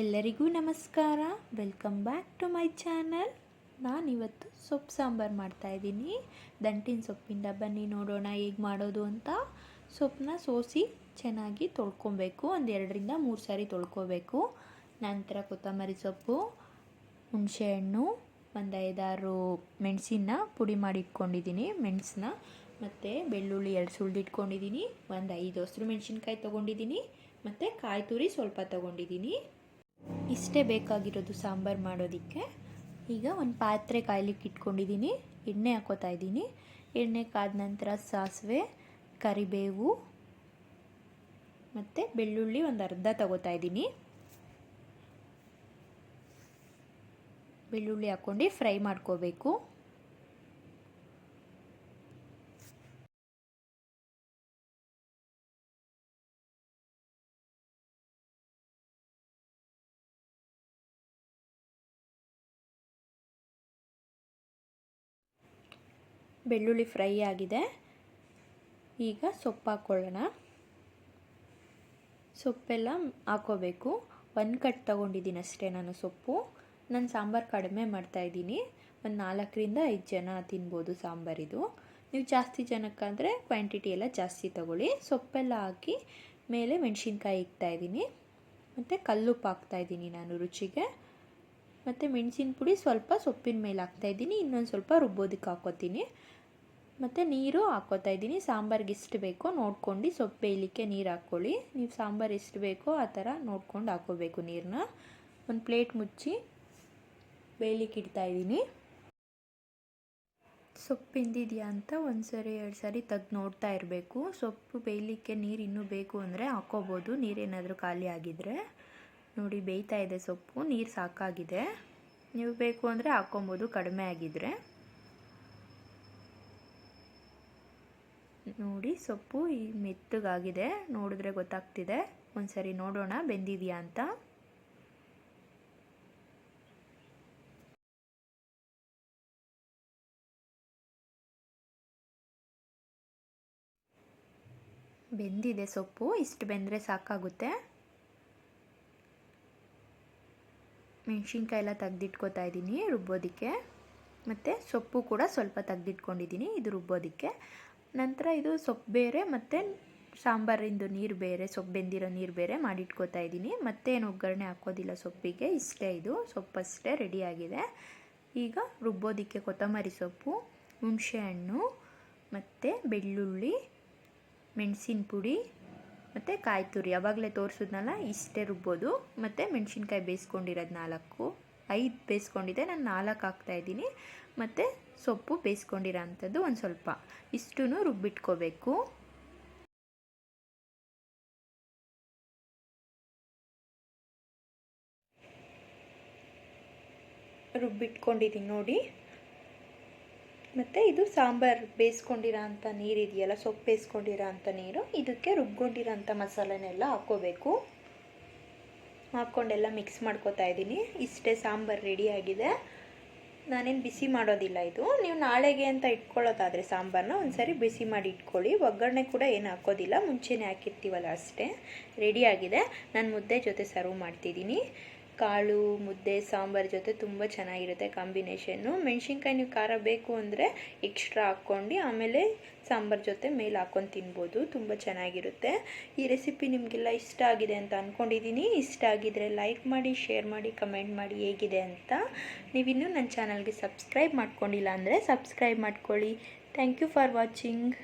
ಎಲ್ಲರಿಗೂ ನಮಸ್ಕಾರ. Welcome back to my channel ನಾನಿವತ್ತು ಸೊಪ್ಪು ಸಾಂಬಾರು ಮಾಡ್ತಾಯಿದ್ದೀನಿ ದಂಟಿನ ಸೊಪ್ಪಿಂದ ಬನ್ನಿ ನೋಡೋಣ ಹೇಗೆ ಮಾಡೋದು ಅಂತ. ಸೊಪ್ಪನ್ನ ಸೋಸಿ ಚೆನ್ನಾಗಿ ತೊಳ್ಕೊಬೇಕು. ಒಂದು ಎರಡರಿಂದ ಮೂರು ಸಾರಿ ತೊಳ್ಕೊಬೇಕು. ನಂತರ ಕೊತ್ತಂಬರಿ ಸೊಪ್ಪು ಹುಣಸೆಹಣ್ಣು ಒಂದು ಐದಾರು ಮೆಣಸಿನ ಪುಡಿ ಮಾಡಿ ಇಟ್ಕೊಂಡಿದ್ದೀನಿ. ಮೆಣಸನ್ನ ಮತ್ತು ಬೆಳ್ಳುಳ್ಳಿ ಎರಡು ಸುಳ್ದಿಟ್ಕೊಂಡಿದ್ದೀನಿ ಒಂದು ಐದು ಹಸಿರು ಮೆಣಸಿನ್ಕಾಯಿ ತೊಗೊಂಡಿದ್ದೀನಿ. ಮತ್ತು ಕಾಯಿ ತುರಿ ಸ್ವಲ್ಪ ತೊಗೊಂಡಿದ್ದೀನಿ. ಇಷ್ಟೇ ಬೇಕಾಗಿರೋದು ಸಾಂಬಾರು ಮಾಡೋದಕ್ಕೆ. ಈಗ ಒಂದು ಪಾತ್ರೆ ಕಾಯ್ಲಿಕ್ಕೆ ಇಟ್ಕೊಂಡಿದ್ದೀನಿ ಎಣ್ಣೆ ಹಾಕೋತಾ ಇದ್ದೀನಿ. ಎಣ್ಣೆ ಕಾದ ನಂತರ ಸಾಸಿವೆ, ಕರಿಬೇವು ಮತ್ತು ಬೆಳ್ಳುಳ್ಳಿ ಒಂದು ಅರ್ಧ ತಗೋತಾ ಇದ್ದೀನಿ. ಬೆಳ್ಳುಳ್ಳಿ ಹಾಕ್ಕೊಂಡು ಫ್ರೈ ಮಾಡ್ಕೋಬೇಕು. ಬೆಳ್ಳುಳ್ಳಿ ಫ್ರೈ ಆಗಿದೆ. ಈಗ ಸೊಪ್ಪು ಹಾಕ್ಕೊಳ್ಳೋಣ ಸೊಪ್ಪೆಲ್ಲ ಹಾಕೋಬೇಕು. ಒಂದು ಕಟ್ ತೊಗೊಂಡಿದ್ದೀನಿ ಅಷ್ಟೇ ನಾನು ಸೊಪ್ಪು. ನಾನು ಸಾಂಬಾರು ಕಡಿಮೆ ಮಾಡ್ತಾಯಿದ್ದೀನಿ ಒಂದು ನಾಲ್ಕರಿಂದ ಐದು ಜನ ತಿನ್ಬೋದು ಸಾಂಬಾರಿದು ನೀವು ಜಾಸ್ತಿ ಜನಕ್ಕಾದರೆ ಕ್ವಾಂಟಿಟಿ ಎಲ್ಲ ಜಾಸ್ತಿ ತೊಗೊಳ್ಳಿ. ಸೊಪ್ಪೆಲ್ಲ ಹಾಕಿ ಮೇಲೆ ಮೆಣಸಿನ್ಕಾಯಿ ಇಕ್ತಾಯಿದ್ದೀನಿ ಮತ್ತು ಕಲ್ಲುಪ್ಪು ಹಾಕ್ತಾಯಿದ್ದೀನಿ ನಾನು ರುಚಿಗೆ. ಮತ್ತು ಮೆಣಸಿನ ಪುಡಿ ಸ್ವಲ್ಪ ಸೊಪ್ಪಿನ ಮೇಲೆ ಹಾಕ್ತಾಯಿದ್ದೀನಿ ಇನ್ನೊಂದು ಸ್ವಲ್ಪ ರುಬ್ಬೋದಕ್ಕೆ ಹಾಕೋತೀನಿ ಮತ್ತು ನೀರು ಹಾಕೋತಾ ಇದ್ದೀನಿ, ಸಾಂಬಾರಿಗೆ ಎಷ್ಟು ಬೇಕೋ ನೋಡ್ಕೊಂಡು ಸೊಪ್ಪು ಬೇಯಲಿಕ್ಕೆ ನೀರು ಹಾಕ್ಕೊಳ್ಳಿ. ನೀವು ಸಾಂಬಾರು ಎಷ್ಟು ಬೇಕೋ ಆ ಥರ ನೋಡ್ಕೊಂಡು ಹಾಕೋಬೇಕು ನೀರನ್ನ. ಒಂದು ಪ್ಲೇಟ್ ಮುಚ್ಚಿ ಬೇಯಲಿಕ್ಕೆ ಇಡ್ತಾಯಿದ್ದೀನಿ ಸೊಪ್ಪು ಬೆಂದಿದೆಯಾ ಅಂತ ಒಂದು ಸರಿ, ಎರಡು ಸಾರಿ ತೆಗ್ದು ನೋಡ್ತಾ ಇರಬೇಕು. ಸೊಪ್ಪು ಬೇಯಲಿಕ್ಕೆ ನೀರು ಇನ್ನೂ ಬೇಕು ಅಂದರೆ ಹಾಕ್ಕೋಬೋದು, ನೀರೇನಾದರೂ ಖಾಲಿ ಆಗಿದ್ದರೆ ನೋಡಿ, ಬೇಯ್ತಾ ಇದೆ ಸೊಪ್ಪು, ನೀರು ಸಾಕಾಗಿದೆ. ನೀವು ಬೇಕು ಅಂದರೆ ಹಾಕ್ಕೊಬೋದು, ಕಡಿಮೆ ಆಗಿದ್ದರೆ ನೋಡಿ, ಸೊಪ್ಪು ಈ ಮೆತ್ತಗಾಗಿದೆ. ನೋಡಿದ್ರೆ ಗೊತ್ತಾಗ್ತಿದೆ. ಒಂದ್ಸರಿ ನೋಡೋಣ, ಬೆಂದಿದೆಯಾ ಅಂತ. ಬೆಂದಿದೆ ಸೊಪ್ಪು. ಇಷ್ಟು ಬೆಂದರೆ ಸಾಕಾಗುತ್ತೆ. ಮೆಣಸಿನ್ಕಾಯಿ ಎಲ್ಲ ತೆಗ್ದಿಟ್ಕೋತಾ ಇದ್ದೀನಿ ರುಬ್ಬೋದಕ್ಕೆ. ಮತ್ತು ಸೊಪ್ಪು ಕೂಡ ಸ್ವಲ್ಪ ತೆಗ್ದಿಟ್ಕೊಂಡಿದ್ದೀನಿ ಇದು ರುಬ್ಬೋದಕ್ಕೆ. ನಂತರ ಇದು ಸೊಪ್ಪು ಬೇರೆ, ಮತ್ತು ಸಾಂಬಾರಿಂದು ನೀರು ಬೇರೆ, ಸೊಪ್ಪು ಬೆಂದಿರೋ ನೀರು ಬೇರೆ ಮಾಡಿಟ್ಕೋತಾ ಇದ್ದೀನಿ. ಮತ್ತೇನು ಒಗ್ಗರಣೆ ಹಾಕೋದಿಲ್ಲ ಸೊಪ್ಪಿಗೆ, ಇಷ್ಟೇ ಇದು. ಸೊಪ್ಪಷ್ಟೇ ರೆಡಿಯಾಗಿದೆ ಈಗ ರುಬ್ಬೋದಕ್ಕೆ ಕೊತ್ತಂಬರಿ ಸೊಪ್ಪು ಹುಣಸೆಹಣ್ಣು ಮತ್ತು ಬೆಳ್ಳುಳ್ಳಿ ಮೆಣಸಿನ ಪುಡಿ ಮತ್ತು ಕಾಯಿ ತುರಿ. ಯಾವಾಗಲೇ ತೋರಿಸಿದ್ನಲ್ಲ, ಇಷ್ಟೇ ರುಬ್ಬೋದು. ಮತ್ತು ಮೆಣಸಿನ್ಕಾಯಿ ಬೇಯಿಸ್ಕೊಂಡಿರೋದು ನಾಲ್ಕು, ಐದು ಬೇಯಿಸ್ಕೊಂಡಿದ್ದೆ. ನಾನು ನಾಲ್ಕು ಹಾಕ್ತಾಯಿದ್ದೀನಿ ಮತ್ತು ಸೊಪ್ಪು ಬೇಯಿಸ್ಕೊಂಡಿರೋ ಅಂಥದ್ದು ಒಂದು ಸ್ವಲ್ಪ. ಇಷ್ಟೂ ರುಬ್ಬಿಟ್ಕೋಬೇಕು. ರುಬ್ಬಿಟ್ಕೊಂಡಿದ್ದೀನಿ ನೋಡಿ. ಮತ್ತು ಇದು ಸಾಂಬಾರು ಬೇಯಿಸ್ಕೊಂಡಿರೋ ಅಂಥ ನೀರು ಇದೆಯಲ್ಲ ಸೊಪ್ಪು ಬೇಯಿಸ್ಕೊಂಡಿರೋ ಅಂಥ ನೀರು, ಇದಕ್ಕೆ ರುಬ್ಕೊಂಡಿರೋ ಅಂಥ ಮಸಾಲೆನೆಲ್ಲ ಹಾಕ್ಕೋಬೇಕು ಹಾಕ್ಕೊಂಡೆಲ್ಲ ಮಿಕ್ಸ್ ಮಾಡ್ಕೋತಾ ಇದ್ದೀನಿ. ಇಷ್ಟೇ ಸಾಂಬಾರು ರೆಡಿಯಾಗಿದೆ ನಾನೇನು ಬಿಸಿ ಮಾಡೋದಿಲ್ಲ ಇದು. ನೀವು ನಾಳೆಗೆ ಅಂತ ಇಟ್ಕೊಳ್ಳೋದಾದರೆ ಸಾಂಬಾರನ್ನ ಒಂದು ಸರಿ ಬಿಸಿ ಮಾಡಿ ಇಟ್ಕೊಳ್ಳಿ. ಒಗ್ಗರಣೆ ಕೂಡ ಏನು ಹಾಕೋದಿಲ್ಲ. ಮುಂಚೆನೇ ಹಾಕಿರ್ತೀವಲ್ಲ ಅಷ್ಟೇ. ರೆಡಿಯಾಗಿದೆ ನಾನು ಮುದ್ದೆ ಜೊತೆ ಸರ್ವ್ ಮಾಡ್ತಿದ್ದೀನಿ. ಕಾಳು, ಮುದ್ದೆ, ಸಾಂಬಾರು ಜೊತೆ ತುಂಬ ಚೆನ್ನಾಗಿರುತ್ತೆ ಕಾಂಬಿನೇಷನ್ನು. ಮೆಣಸಿನ್ಕಾಯಿ ನೀವು ಖಾರ ಬೇಕು ಅಂದರೆ ಎಕ್ಸ್ಟ್ರಾ ಹಾಕ್ಕೊಂಡು ಆಮೇಲೆ ಸಾಂಬಾರ್ ಜೊತೆ ಮೇಲೆ ಹಾಕ್ಕೊಂಡು ತಿನ್ಬೋದು. ತುಂಬ ಚೆನ್ನಾಗಿರುತ್ತೆ. ಈ ರೆಸಿಪಿ ನಿಮಗೆಲ್ಲ ಇಷ್ಟ ಆಗಿದೆ ಅಂತ ಅಂದ್ಕೊಂಡಿದ್ದೀನಿ ಇಷ್ಟ ಆಗಿದರೆ ಲೈಕ್ ಮಾಡಿ ಶೇರ್ ಮಾಡಿ ಕಮೆಂಟ್ ಮಾಡಿ ಹೇಗಿದೆ ಅಂತ. ನೀವಿನ್ನೂ ನನ್ನ ಚಾನಲ್ಗೆ ಸಬ್ಸ್ಕ್ರೈಬ್ ಮಾಡ್ಕೊಂಡಿಲ್ಲ ಅಂದರೆ ಸಬ್ಸ್ಕ್ರೈಬ್ ಮಾಡ್ಕೊಳ್ಳಿ. Thank you for watching